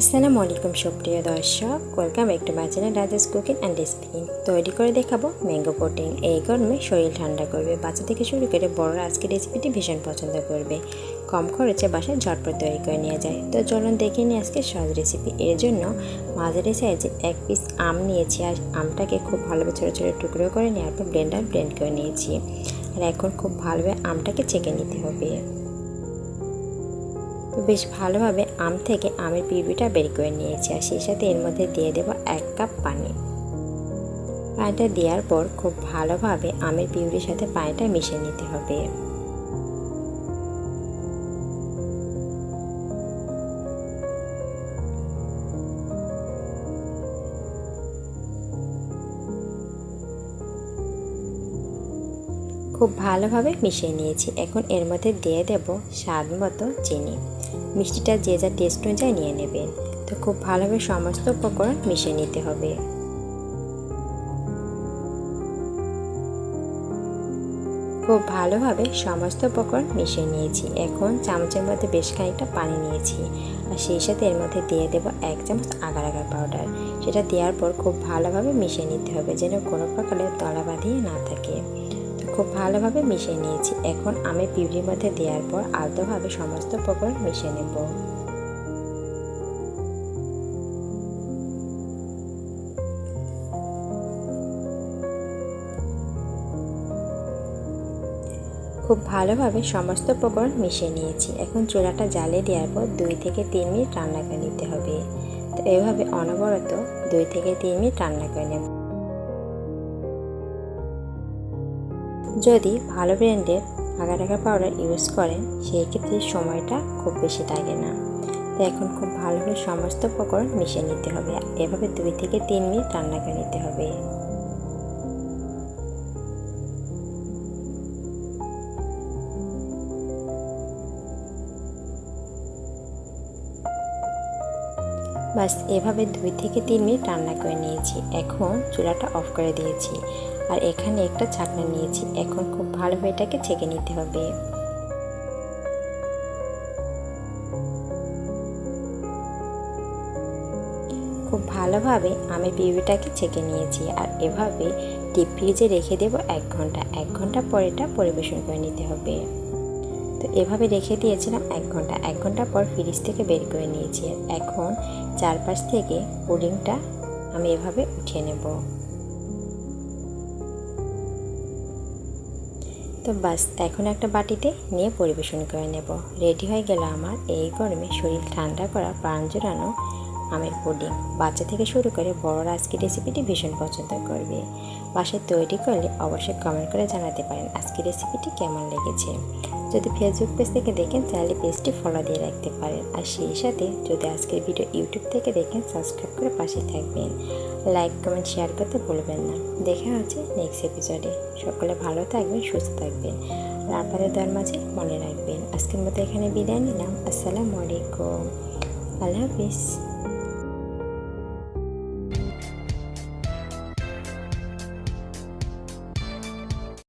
আসসালামু আলাইকুম সুপ্রিয় দর্শক welcome back to my channel Raja's cooking and recipe তৈরি করে দেখাবো ম্যাঙ্গো প্রোটিন এই গরমে শরীর ঠান্ডা করবে, বাচ্চা থেকে শুরু করে বড়রা আজকে রেসিপিটি ভীষণ পছন্দ করবে। কম খরচে বাসায় ঝটপট তৈরি করে নিয়ে যায়। তো চলুন দেখে নিই আজকে সহজ রেসিপি এর জন্য মাঝারি সাইজে এক পিস আম নিয়েছি আর আমটাকে খুব ভালোভাবে ছোটো ছোটো টুকরো করে নেওয়ার পর ব্লেন্ডার ব্লেন্ড করে নিয়েছি। আর এখন খুব ভালোভাবে আমটাকে চেকে নিতে হবে। তো বেশ ভালোভাবে আম থেকে আমের পিউরিটা বের করে নিয়েছি আর সেই সাথে এর মধ্যে দিয়ে দেবো এক কাপ পানি। পানিটা দেওয়ার পর খুব ভালোভাবে আমের পিউরির সাথে পানিটা মিশিয়ে নিতে হবে। খুব ভালোভাবে মিশিয়ে নিয়েছি। এখন এর মধ্যে দিয়ে দেব স্বাদ মতো চিনি। মিষ্টিটা যে যা টেস্ট অনুযায়ী নিয়ে নেবেন তো খুব ভালোভাবে সমস্ত উপকরণ মিশিয়ে নিতে হবে। খুব ভালোভাবে সমস্ত উপকরণ মিশিয়ে নিয়েছি। এখন চামচের মধ্যে বেশ খানিকটা পানি নিয়েছি। আর সেই সাথে এর মধ্যে দিয়ে দেবো এক চামচ আগার আগার পাউডার সেটা দেওয়ার পর খুব ভালোভাবে মিশিয়ে নিতে হবে যেন কোনো প্রকারের তলা বাঁধিয়ে না থাকে। খুব ভালোভাবে মিশিয়ে নিয়েছি। এখন আমি পিউরির মধ্যে দেওয়ার পর আলতোভাবে সমস্ত উপকরণ মিশিয়ে নেব। খুব ভালোভাবে সমস্ত উপকরণ মিশিয়ে নিয়েছি। এখন চুলাটা জ্বালিয়ে দেওয়ার পর দুই থেকে তিন মিনিট রান্না করে নিতে হবে। তো এভাবে অনবরত দুই থেকে তিন মিনিট রান্না করে নেব। যদি ভালো ব্র্যান্ডের আগা টাকা পাউডার ইউজ করেন সেই ক্ষেত্রে সময়টা খুব বেশি থাকে না। তো এখন খুব ভালোভাবে সমস্ত উপকরণ মিশিয়ে নিতে হবে। এভাবে দুই থেকে তিন মিনিট রান্না করে নিতে হবে। বাস, এভাবে দুই থেকে তিন মিনিট রান্না করে নিয়েছি। এখন চুলাটা অফ করে দিয়েছি। আর এখানে একটা ছাকনা নিয়েছি। এখন খুব ভালোভাবে এটাকে ছেঁকে নিতে হবে। খুব ভালোভাবে আমি পিউরিটাকে ছেঁকে নিয়েছি। আর এভাবে ডিপ ফ্রিজে রেখে দেব এক ঘণ্টা। এক ঘণ্টা পর এটা পরিবেশন করে নিতে হবে। তো এভাবে রেখে দিয়েছিলাম এক ঘণ্টা। এক ঘণ্টা পর ফ্রিজ থেকে বের করে নিয়েছি। এখন চারপাশ থেকে পুডিংটা আমি এভাবে উঠিয়ে নেব। তো বাস, এখন একটা বাটিতে নিয়ে পরিবেশন করে নেব। রেডি হয়ে গেল আমার। এই গরমে শরীর ঠান্ডা করা, প্রাণ জোড়ানো আমের পুডিং। বাচ্চা থেকে শুরু করে বড়রা আজকে রেসিপিটি ভীষণ পছন্দ করবে। বাসায় তৈরি করলে অবশ্যই কমেন্ট করে জানাতে পারেন আজকে রেসিপিটি কেমন লেগেছে। যদি ফেসবুক পেজ থেকে দেখেন তাহলে পেজটি ফলো দিয়ে রাখতে পারেন। আর সেই সাথে যদি আজকের ভিডিও ইউটিউব থেকে দেখেন সাবস্ক্রাইব করে পাশে থাকবেন। লাইক কমেন্ট শেয়ার করতে ভুলবেন না। দেখা হচ্ছে নেক্সট এপিসোডে সকলে ভালো থাকবেন, সুস্থ থাকবেন। আর আপনাদের দর মাঝে মনে রাখবেন। আজকের মতো এখানে বিদায় নিলাম। আসসালামু আলাইকুম। আল্লাহ হাফিজ।